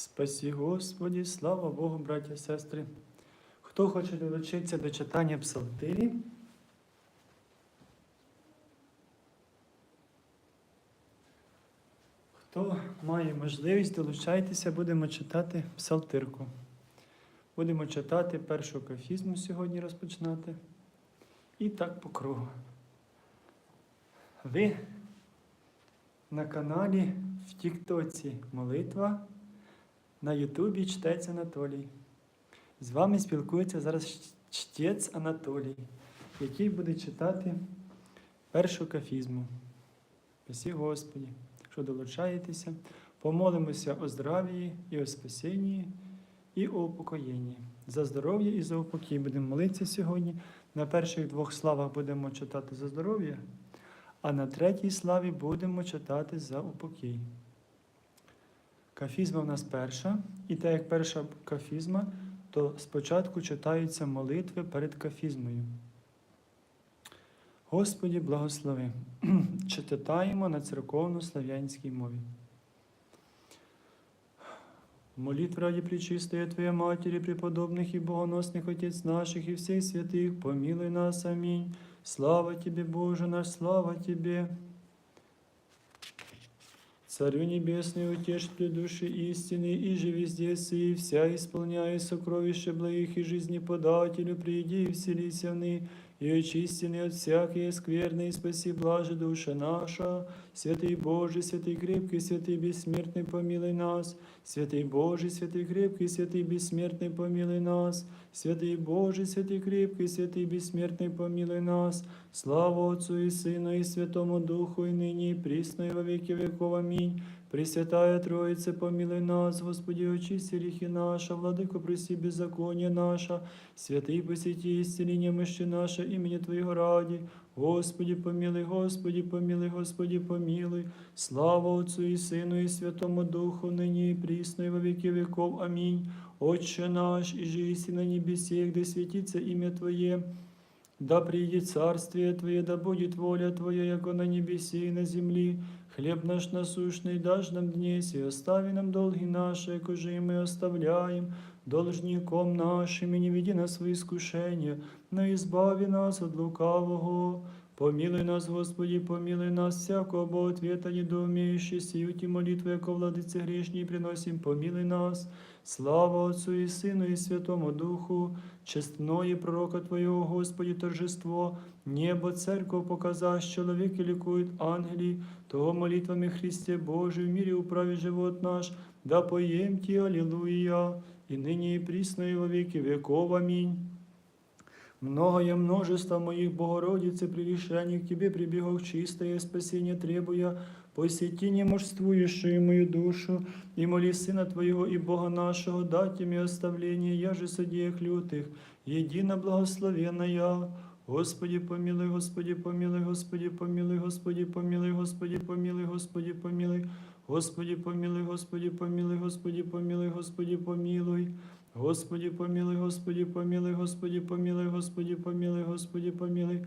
Спасі Господі, слава Богу, браття і сестри. Хто хоче долучитися до читання псалтирі, хто має можливість, долучайтеся, будемо читати псалтирку. Будемо читати першу кафізму сьогодні розпочинати. І так по кругу. Ви на каналі в Тіктоці Молитва. На Ютубі чтець Анатолій. З вами спілкується зараз чтець Анатолій, який буде читати першу кафізму. Спасі Господі, що долучаєтеся, помолимося о здравії і о спасінні, і о упокоєнні. За здоров'я і за упокій будемо молитися сьогодні. На перших двох славах будемо читати за здоров'я, а на третій славі будемо читати за упокій. Кафізма в нас перша, і так як перша кафізма, то спочатку читаються молитви перед кафізмою. Господі, благослови. Читаємо на церковно-слав'янській мові. Молитва ради Пречистої Твоей Матери, преподобных и богоносных Отец наших и всех святых, помилуй нас, аминь. Слава Тебе, Боже наш, слава Тебе. Царю Небесный, утешитель души истины, и же везде и вся исполняя сокровища благих и жизнеподателю, приди и вселися в ны, и очистины от всякой скверны, и спаси блаже душа наша. Святый Боже, святый крепкий, святый бессмертный, помилуй нас. Святый Боже, святый крепкий, святый бессмертный, помилуй нас. Святый Боже, святый крепкий, святый бессмертный, помилуй нас. Слава Отцу и Сыну и Святому Духу, и ныне, и присно, и во веки веков. Аминь. Пресвятая Троице, помилуй нас, Господи, очисти грехи наши, Владыко, прости беззаконие наше, святый посети исцеление мощи наше, имени Твоего ради. Господи, помилуй, Господи, помилуй, Господи, помилуй. Слава Отцу и Сыну и Святому Духу, ныне и присно, и во веки веков. Аминь. Отче наш, и же на небесе, где светится имя Твое, да придет царствие Твое, да будет воля Твоя, яко на небесе и на земли. Хлеб наш насущный дашь нам днесь, и остави нам долги наши, кожи мы оставляем должником нашим, и не веди нас в искушение, но избави нас от лукавого. Помилуй нас, Господи, помилуй нас, всякого Богоответа, недоумеющий, сию ті молитву, яко владице грішній, приносим, помилуй нас. Слава Отцу і Сину, і Святому Духу, честное пророка Твоего, Господи, торжество, небо, церковь показаш, человеки ликуют ангели, того молитвами Христе Божий, в мире управи живот наш, да поем Ти, Аллилуйя, и ныне и присно и во веки веков. Аминь. Многое множество моих Богородицы при решении к Тебе прибегов чистое спасение требуя, посети немужествующую мою душу, и моли Сына Твоего и Бога нашего, дать мне оставление, я же судеях лютых, едино благословенная. Господи, помилуй, Господи, помилуй, Господи, помилуй, Господи, помилуй, Господи, помилуй, Господи, помилуй, Господи, помилуй, Господи, помилуй, Господи, помилуй, Господи, помилуй. Господи, помилуй, Господи, помилуй, Господи, помилуй, Господи, помилуй, Господи, помилуй.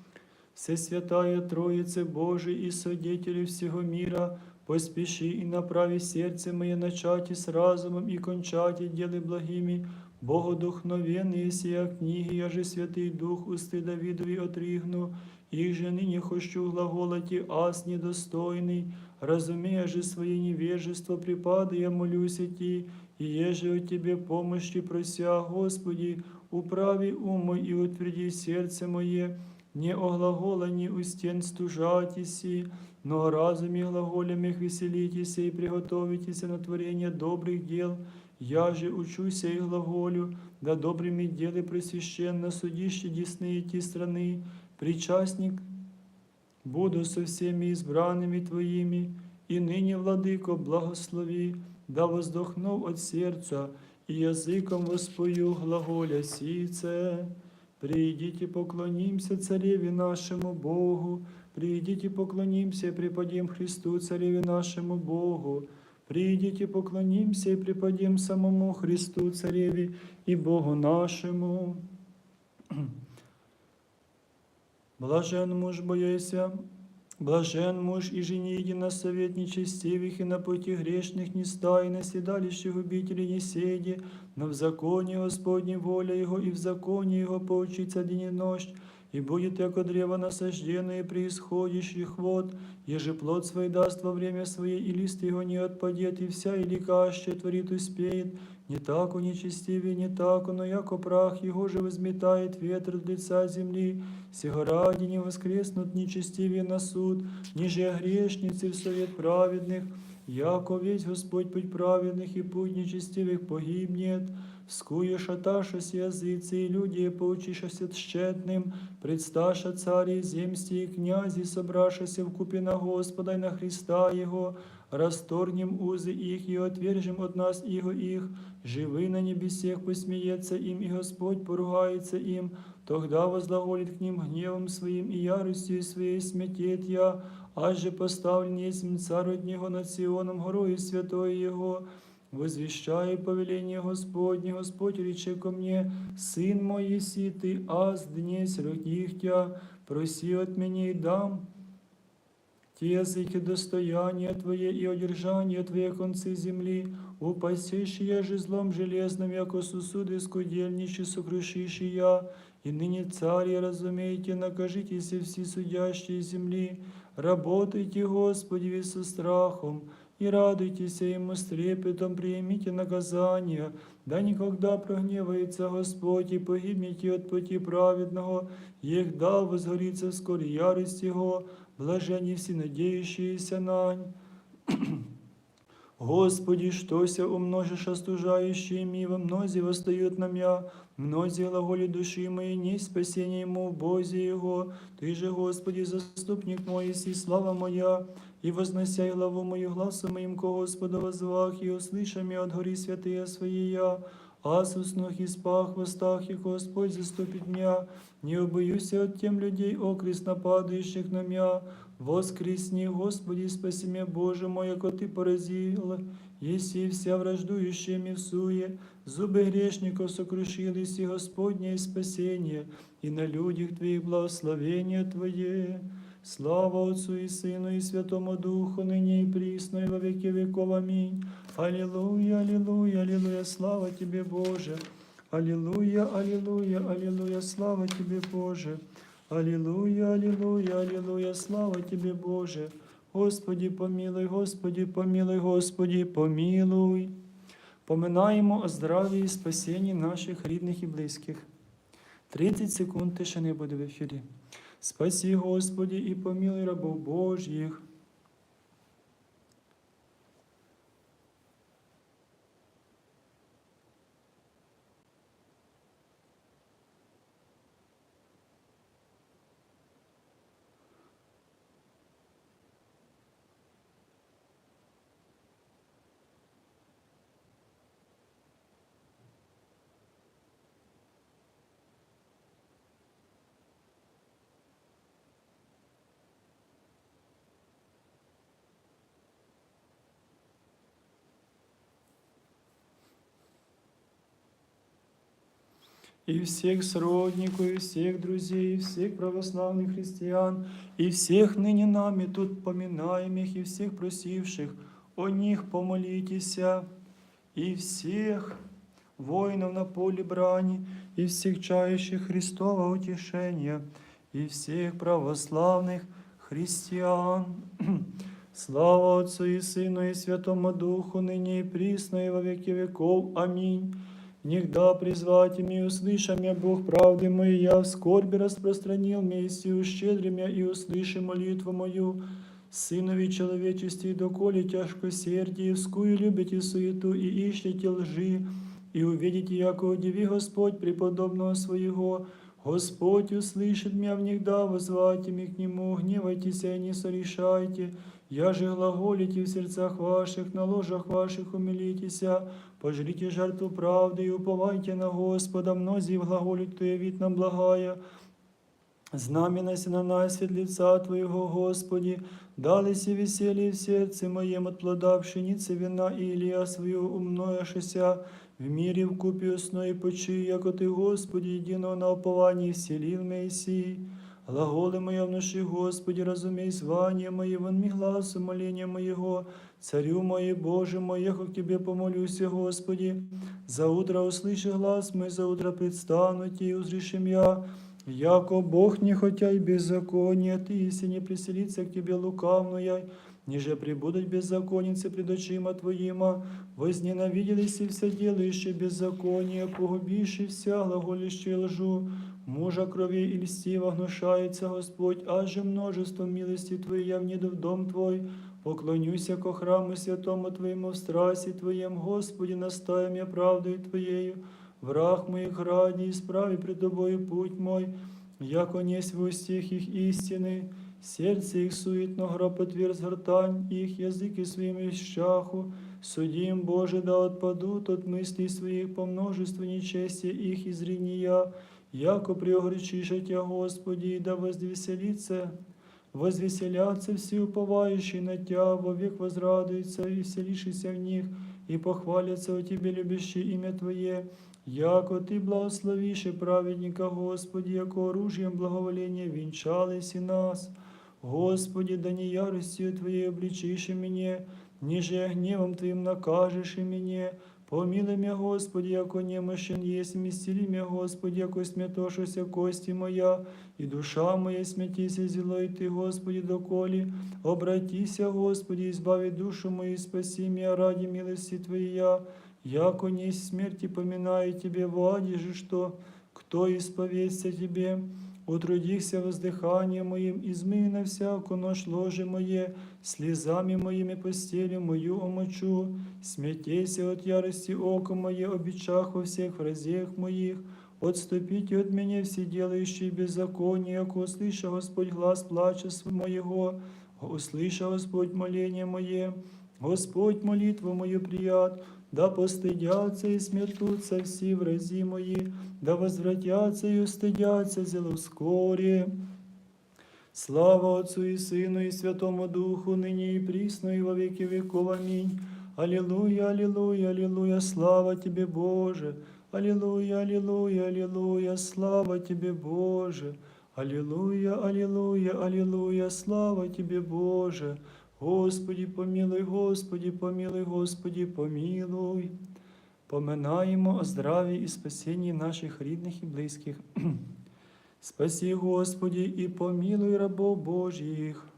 Всесвятая Троице Божий и Содетели всего мира, поспеши и направи сердце мое начать и с разумом и кончать и делай благими, Богодухновенные сия книги, я же Святый Дух усты Давидови отригну, их же ныне хочу глаголати ас недостойный, разумея же своє невежество, припады я молюсь ти, и еже от Тебе помощи прося, Господи, управи ум мой и утверди сердце мое, не о глаголании у стен стужатися, но о разуме глаголемых веселитеся и приготовитеся на творение добрых дел, я же учуся и глаголю, да добрыми делы просвященно судище десные ті страны, причастник буду со всеми избранными Твоими, и ныне, Владыко, благослови, да воздохнув от сердца, и языком воспою глаголя сице. Придите, поклонимся Цареве нашему Богу, придите, поклонимся и преподим Христу, Цареве нашему Богу. Придите, поклонимся и преподим самому Христу, Цареве и Богу нашему. Блажен муж бояся, блажен муж и жени на совет нечестивых и на пути грешных не стай, на седалище губителей не седи, но в законе Господней воля Его и в законе Его поучиться день и ночь, и будет, яко древо насажденное при исходящих вод, еже плод свой даст во время свое, и лист его не отпадет, и вся и ликаще творит успеет. Не так он нечестивее, не так но яко прах его же возметает ветер от лица земли, сего ради не воскреснут нечестивее на суд, ниже грешницы в совет праведных, яко весь Господь путь праведных и путь нечестивых погибнет. Скує шаташась язиці, і люди, поучишася тщетним, предсташа царі, земсті і князі, собрашася вкупі на Господа й на Христа Його, расторгнем узы их и отвержем от нас иго их, живы на небесех посмеется им, и Господь поругается им, тогда возглаголит к ним гневом своим и яростью своей смятет я, аж же поставлен есть царь от него над Сионом, горою святой Его, Возвещаю повеление Господне, Господь рече ко мне, Сын мой, еси ты, аз днесь родих тя, проси от меня и дам. Ті язики достояние Твое и одержание Твое концы земли, упасишь я же злом железным, яко сосуды скудельничи сокрушишь я, и ныне цари, разумейте, накажитесь все судящие земли, работайте, Господи, со страхом, и радуйтесь ему с трепетом, примите наказание, да никогда прогневается Господь, и погибнете от пути праведного, ех дал возгорится вскоре ярость Его, блажені всі надеющиеся нань. Господи, штося умножишь остужающие мива, мнози восстают на мя, мнози глаголи души моей, не спасение ему в Бозе Его. Ты же, Господи, заступник мой, и слава моя, и возносяй главу мою гласом моим ко Господу возвах, и услыша меня от гори святые свои я, Аз уснух и спах в устах, и Господь заступит меня, не убоюсь от тем людей, окрест нападающих на меня. Воскресни, Господи, спаси меня, Боже мой, яко Ты поразил, еси вся враждующая ми в суе, зубы грешников сокрушились, и Господне спасение, и на людях Твоих благословение Твое. Слава Отцу и Сыну и Святому Духу, ныне и присно, и во веки веков. Аминь. Аллилуйя, аллилуйя, аллилуйя, слава Тебе, Боже. Аллилуйя, аллилуйя, аллилуйя, слава Тебе, Боже. Аллилуйя, аллилуйя, аллилуйя, слава Тебе, Боже. Господи, помилуй, Господи, помилуй, Господи, помилуй. Поминаємо о здраві і спасінні наших рідних і близьких. 30 секунд тишини буде в ефірі. Спаси, Господи, і помилуй рабов Божьих. и всех сродников, и всех друзей, и всех православных христиан, и всех ныне нами тут поминаемых, и всех просивших, о них помолитесь, и всех воинов на поле брани, и всех чающих Христова утешения, и всех православных христиан. Слава Отцу и Сыну и Святому Духу, ныне и присно, и во веки веков. Аминь. Нигда призвать меня, услыша меня, Бог правды моей, я в скорби распространил Мессию, щедри меня и услыши молитву мою. Сынови человечестве, доколе тяжко сердие, вскую любите суету и ищете лжи, и увидите, яко удиви Господь преподобного своего, Господь услышит меня внегда, возвайте меня к Нему, гневайтесь и не сорешайте, Я же глаголите в сердцах ваших, на ложах ваших умилитеся, пожрите жертву правды и уповайте на Господа, мнозі глаголють Твоє від нам благая. Знамінася на нас від лица Твоего, Господи, далися веселье в сердце моем от плода пшеницы вина и Илья свою умнояшися, в мире в купе усно и почи, яко Ты, Господи, единого на уповании вселил Моисей. Глаголи моя внуши, Господи, разумей звание мое, вон ми глазу моления моего, Царю мой, Боже мой, яко к Тебе помолюся, Господи. За утро услыши глаз мой, за утро предстану Тебе, и узрешим я, Яко Бог не хотя и беззаконие, ты если не приселится к тебе лукавная, ниже прибудут беззаконницы пред очима твоима, возненавиделись и все делающие беззаконие, погубивши вся глаголище лжу, мужа крови и льстиво гнушается Господь, аже множество милости Твоей я внеду в дом Твой, поклонюся ко храму святому Твоему в страсти Твоем, Господи, настаем я правдою Твоею, враг моих ради, исправи пред Тобою путь мой, яко несть в устих их истины, сердце их суетно гроб отверз гортань, их языки своими щаху, судим, Боже, да отпадут от мыслей своих по множеству нечестия их и зрения, яко преогречиша Тя, Господи, и да возвеселится Возвеселятся все уповающие на Тя, вовек возрадуются и вселившиеся в них, и похвалятся о Тебе, любящие имя Твое, яко Ты благословишь и праведника, Господи, яко оружием благоволения венчались и нас. Господи, да не яростью Твоей обличишь и меня, ниже гневом Твоим накажешь и меня, Помилуй меня, Господи, яко немощен есть, исцели меня, Господи, яко смятошуся кости моя, и душа моя смятися зелой Ты, Господи, доколе. Обратися, Господи, избави душу мою, спаси меня ради милости Твоей, яко не смерти поминаю Тебе, води же что, кто исповедься Тебе, утрудихся воздыханием моим, измый на всяку нож ложе мое, слезами моими постелю мою омочу, смятейся от ярости око мое, обичах во всех вразех моих, Отступите от меня все делающие беззаконие, яко услыша Господь глаз плача моего, услыша Господь моление мое, Господь молитву мою прият, да постыдятся и смертутся все врази мои, да возвратятся и устыдятся зело вскоре. Слава Отцу и Сыну и Святому Духу, ныне и присно и во веки веков. Аминь. Аллилуйя, аллилуйя, аллилуйя, слава Тебе, Боже. Аллилуйя, аллилуйя, аллилуйя, слава Тебе, Боже. Аллилуйя, аллилуйя, аллилуйя, слава Тебе, Боже. Господи, помилуй, Господи, помилуй, Господи, помилуй. Поминаємо о здраві і спасінні наших рідних і близьких. Спаси, Господі, і помилуй рабов Божих.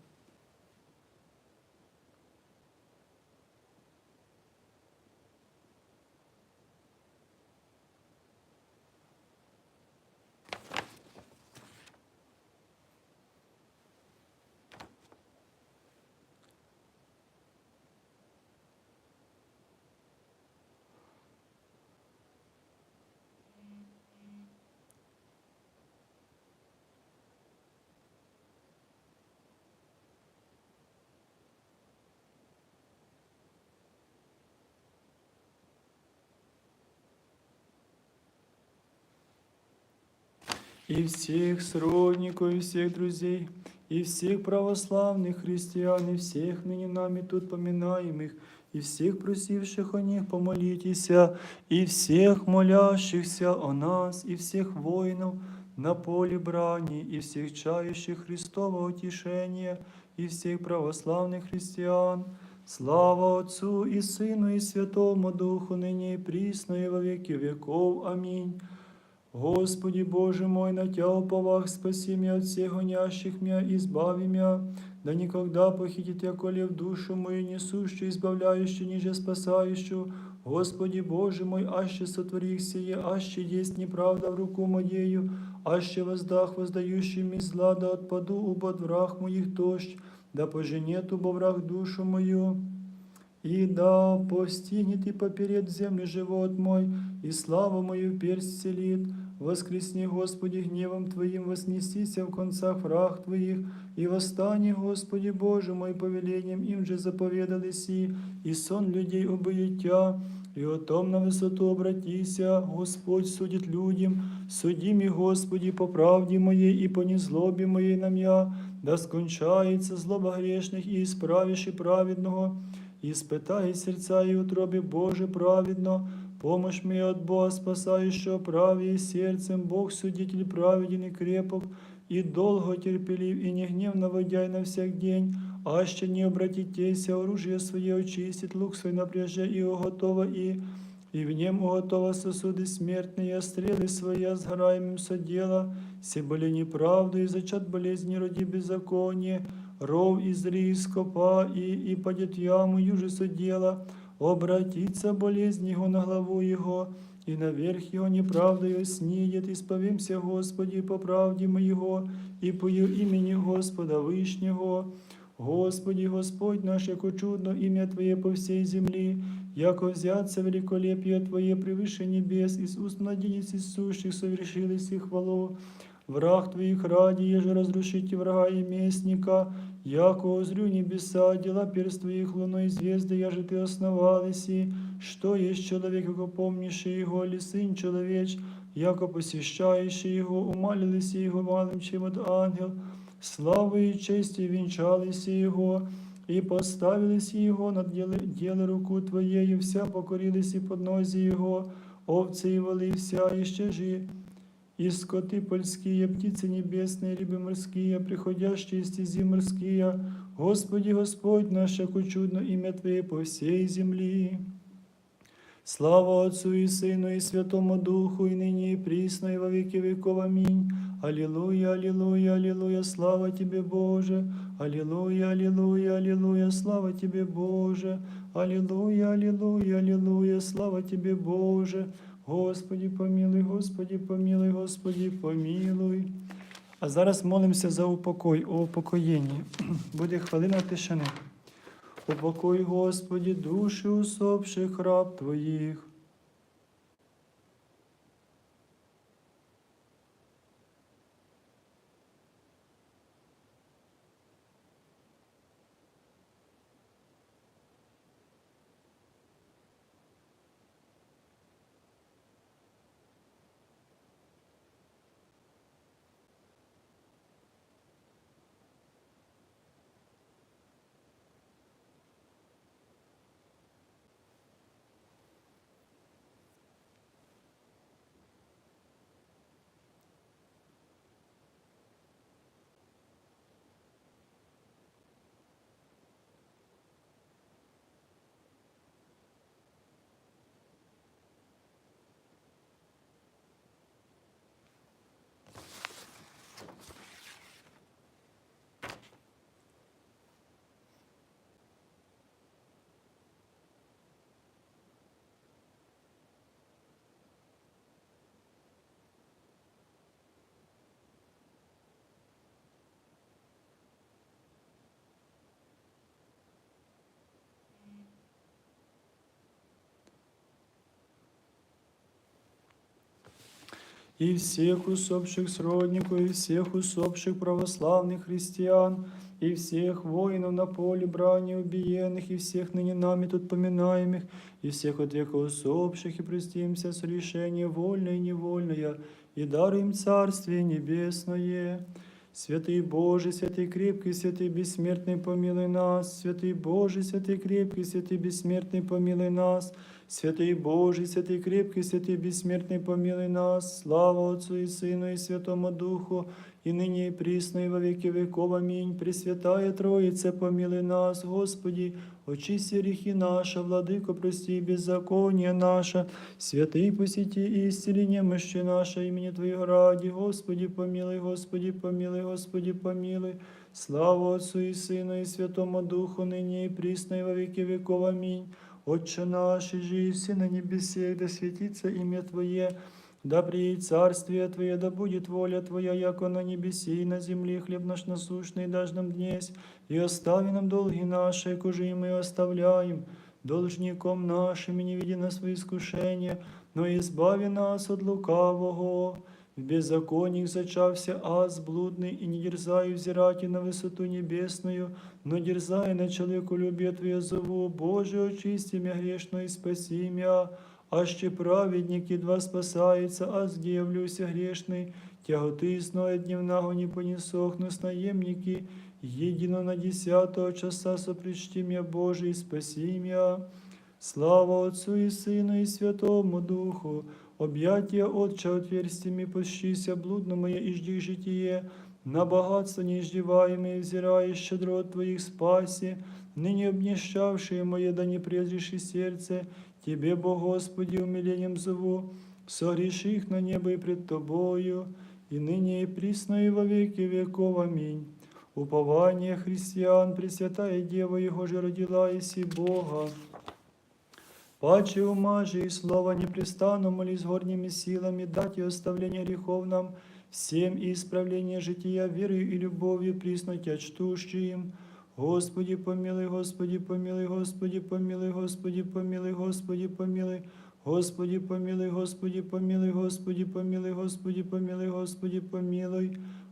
и всех сродников, и всех друзей, и всех православных христиан, и всех ныне нами тут поминаемых, и всех просивших о них помолитеся, и всех молящихся о нас, и всех воинов на поле брани, и всех чающих Христова утешения, и всех православных христиан. Слава Отцу и Сыну и Святому Духу, ныне и присно, и во веки веков. Аминь. Господи Боже мой, на Тя спаси меня от всех гонящих меня, избави меня, да никогда похитит я коле в душу мою, несущую, избавляющую, ниже спасающую. Господи Боже мой, аще сотвори их сие, аще есть неправда в руку моею, аще воздах воздающий ми зла, да отпаду убод враг моих дождь, да поженет убо враг душу мою. И да постигнет и поперед землю живот мой, и славу мою в селит. Воскресни, Господи, гневом Твоим, вознесися в концах враг Твоих, и восстани, Господи Боже мой, повелением им же заповедали си, и сон людей убоїття, и о том на высоту обратися, Господь судит людям, суди ми, Господи, по правді моєї і по незлобі моєї нам я, да скончається злоба грешних і справіши праведного, і спитай серця і утробі Боже праведно, помощь мне от Бога спасающего правее сердцем, Бог судитель праведен и крепок, и долго терпелив, и не гневно водяй на всяк день, аще не обратитеся, оружие свое очистит, лук свой напряже, и готово, и, и в нем готово сосуды смертные, стрелы свои сгораемым содела, все были неправду, и зачат болезни роди беззаконие, ров из скопа, и, и падет в яму юже содела, обратится болезнь его на главу его, и наверх его неправдою снидет, исповимся, Господи, по правде моего, и пою имени Господа Вышнего. Господи, Господь наш, яко чудно имя Твое по всей земли, яко взяться великолепие Твое превыше небес, из уст младенец сущих совершились и хвалу. Враг Твоих ради, еже разрушите врага и местника, яко озрю небеса, дела перст Твоих луной и звезды, я же Ты основались, и что есть человек, яко помнишь его, или сын человеч, яко посещаешь его, умалились его малым, чем от ангел, славы и чести венчались его, и поставились его над дело, дело руку Твоею, вся покорились и под нози его, овцы и волы вся, еще жи, и скоты польские, птицы небесные, рыбы морские, приходящие из стези морские, Господи, Господь наш, яко чудно имя Твое по всей земли. Слава Отцу и Сыну и Святому Духу, и ныне и присно, и во веки веков. Аминь. Аллилуйя, аллилуйя, аллилуйя, слава Тебе, Боже. Аллилуйя, аллилуйя, аллилуйя, слава Тебе, Боже. Аллилуйя, аллилуйя, аллилуйя, слава Тебе, Боже. Господи, помилуй, Господі помилуй, Господі помилуй. А зараз молимося за упокой, о упокоєнні. Буде хвилина тишини. Упокой, Господі, душі усопших раб Твоїх. и всех усопших сродников, и всех усопших православных христиан, и всех воинов на поле брани убиенных, и всех ныне нами тут поминаемых, и всех от века усопших, и простимся с решения вольное и невольное, и даруем Царствие Небесное. Святый Боже, святый крепкий, святый бессмертный, помилуй нас. Святый Боже, святый крепкий, святый бессмертный, помилуй нас. Святый Боже, святый крепкий, святый бессмертный, помилуй нас. Слава Отцу и Сыну и Святому Духу, и ныне и присно, и во веки веков. Аминь. Пресвятая Троице, помилуй нас, Господи, очисти грехи наши, Владыко, прости беззаконие наше, святый посети и исцели немощи наше, имени Твоего ради, Господи, помилуй, Господи, помилуй, Господи, помилуй. Слава Отцу и Сыну и Святому Духу, ныне и присно, и во веки веков. Аминь. Отче наш, и жиси на небесе, да светится имя Твое, да приедет царствие Твое, да будет воля Твоя, яко на небесе и на земле, хлеб наш насущный дашь нам днесь, и остави нам долги наши, кожи и мы оставляем, должником нашим, и не веди нас в искушение, но избави нас от лукавого. В беззакониях зачався аз блудный, и не дерзай взирать на высоту небесную, но дерзай на человеколюбие Твое зову, Боже, очисти мя грешно и спаси мя, аще праведник едва спасается, а сдевлюся грешный, тяготы сноя дневного не понесохну с наемники, едино на десятого часа сопричти мя Боже и спаси мя. Слава Отцу и Сыну и Святому Духу, объятия Отча отверстиями пощися блудно моє и жди житие, на богатство неиздеваемое взирая щедро от Твоих спаси, ныне обнищавшее мое, да не презреши сердце, Тебе, Бо Господи, умилением зову, согреши их на небо и пред Тобою, и ныне и присно и во веки веков. Аминь. Упование христиан, Пресвятая Дева Его же родила, иси Бога. Паче ума же и слова непрестанно молись горними силами, дать и оставление грехов нам, всем и исправление жития верою и любовью присно Тя чтущим. Господи, помилуй, Господи, помилуй, Господи, помилуй, Господи, помилуй, Господи, помилуй. Господи, помилуй, Господи, помилуй, Господи, помилуй, Господи, помилуй, Господи, помилуй.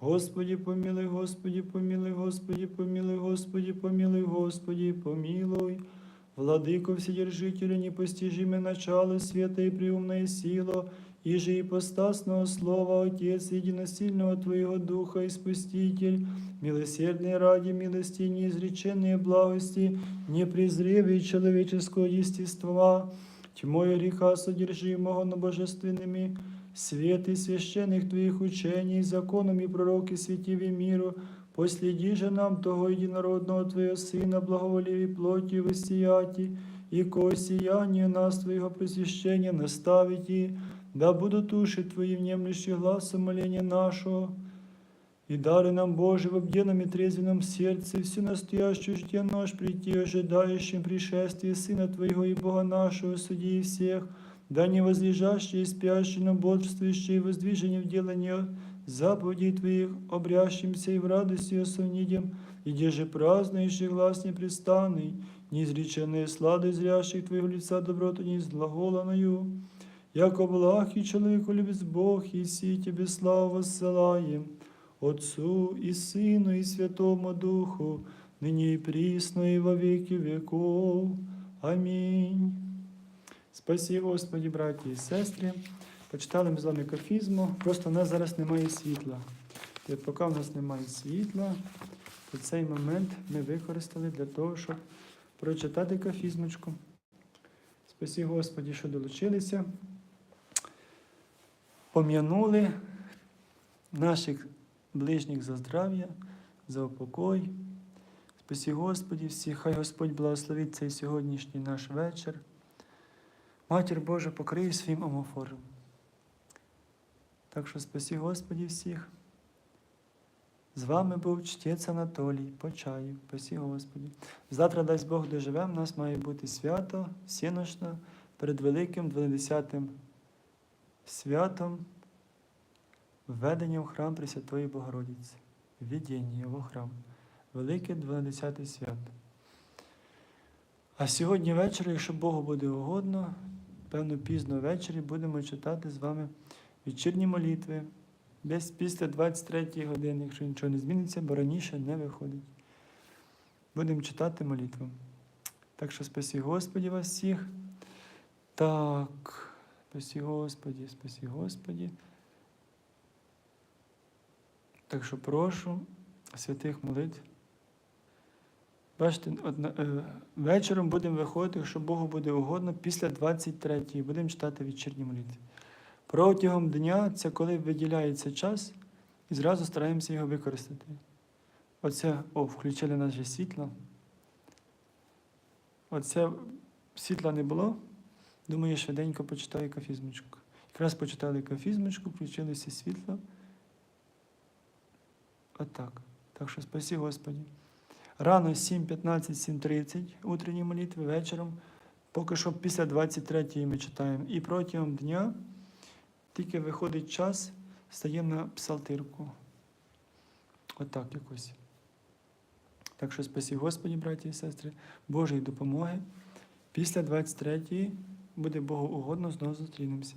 Господи, помилуй, Господи, помилуй, Господи, помилуй, Господи, помилуй, Господи, помилуй. Владыко Вседержителю, непостижимое начало света и преумная сила, и же ипостасного Слова, Отец единосильного Твоего Духа и Спаститель, милосердный ради милости и неизреченные благости, непрезревые человеческого естества, тьмой греха содержимого, но божественными, свет и священных Твоих учений, законом и пророки святиви миру, Последи же нам того единородного Твоего Сына, благоволевой плоти воссияти, и ко сиянию нас Твоего просвящения наставите, да будут уши Твои внемлющие глазом моления нашего, и дары нам, Боже, в обденном и трезвенном сердце всю настоящую ждение наш прийти, ожидающим пришествия Сына Твоего и Бога нашего, судьи всех, да не возлежащие и спящие, но бодрствующие и воздвижение в делании заповедей Твоих, обрящимся и в радости осовнидем, и где же празднующий глаз непрестанный, неизреченные слады зрящих Твоего лица доброту не изглаголаною, яко благ и человеку любит Бог, и си Тебе славу воссылаем, Отцу и Сыну и Святому Духу, ныне и присно и во веки веков. Амінь. Спасі, Господі, браті і сестри. Почитали ми з вами кафізму, просто в нас зараз немає світла. І от поки в нас немає світла, то цей момент ми використали для того, щоб прочитати кафізмочку. Спасі Господі, що долучилися. Пом'янули наших ближніх за здрав'я, за упокой. Спасі Господі всіх, хай Господь благословить цей сьогоднішній наш вечір. Матір Божа покриє своїм омофором. Так що спасі Господі всіх. З вами був чтець Анатолій по чаю. Спасі Господі. Завтра, дасть Бог, доживемо, у нас має бути свято, всіношно, перед Великим 12 святом введення в храм Пресвятої Богородиці. Введення в храм. Велике 12 свято. А сьогодні ввечері, якщо Богу буде угодно, певно, пізно ввечері будемо читати з вами вечірні молитви. Десь після 23 години, якщо нічого не зміниться, бо раніше не виходить. Будемо читати молитву. Так що спасі Господі вас всіх. Так, спасі Господі, спасі Господі. Так що прошу святих молитв. Бачите, е, вечором будемо виходити, якщо Богу буде угодно, після 23-ї будемо читати вечірні молитви. Протягом дня це коли виділяється час, і зразу стараємося його використати. Оце, о, включили наше світло. Оце світла не було. Думаю, швиденько почитаю кафізмочку. Якраз почитали кафізмочку, включилося світло. Отак. Так що спасі Господі. Рано 7.15, 7.30 утренні молитви, вечором. Поки що після 23-ї ми читаємо. І протягом дня, тільки виходить час, стаємо на псалтирку. Отак якось. Так що спасі Господі, браті і сестри, Божої допомоги. Після 23-ї буде Богу угодно, знову зустрінемося.